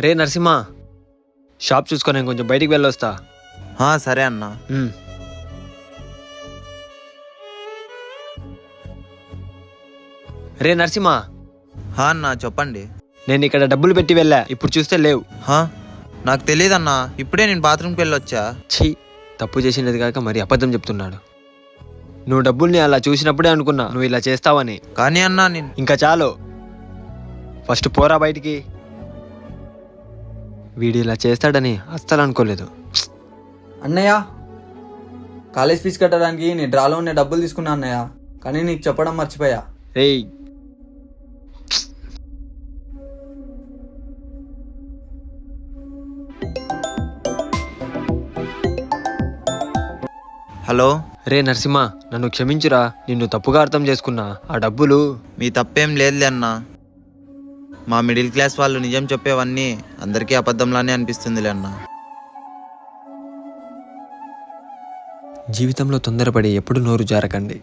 రే Narasimha shop చూసుకొని నేను కొంచెం బయటికి వెళ్ళొస్తా. ఆ, సరే అన్న. ఉమ్. రే నరసింహ హా అన్న చెప్పండి. నేను ఇక్కడ డబ్బులు పెట్టి వెళ్ళా ఇప్పుడు చూస్తే లేవు. హా నాకు తెలియదన్నా ఇప్పుడే నేను బాత్రూమ్కి వెళ్ళొచ్చా? ఛీ తప్పు చేసినది కాక మరి అబద్ధం చెప్తున్నాడు. నువ్వు డబ్బుల్ని అలా చూసినప్పుడే అనుకున్నా నువ్వు ఇలా చేస్తావని. కానీ అన్నా నేను ఇంకా చాలు. ఫస్ట్ పోరా బయటికి. వీడు ఇలా చేస్తాడని అస్సలు అనుకోలేదు. అన్నయ్య కాలేజ్ ఫీజు కట్టడానికి నీ డ్రాలో ఉన్న డబ్బులు తీసుకున్నా అన్నయ్య కానీ నీకు చెప్పడం మర్చిపోయా. రేయ్ హలో? రే నరసింహ నన్ను క్షమించురా నిన్ను తప్పుగా అర్థం చేసుకున్నా. ఆ డబ్బులు మీ తప్పేం లేదులే అన్నా. మా మిడిల్ క్లాస్ వాళ్ళు నిజం చెప్పేవన్నీ అందరికీ అబద్ధంలానే అనిపిస్తుందిలే అన్న. జీవితంలో తొందరపడి ఎప్పుడు నోరు జారకండి.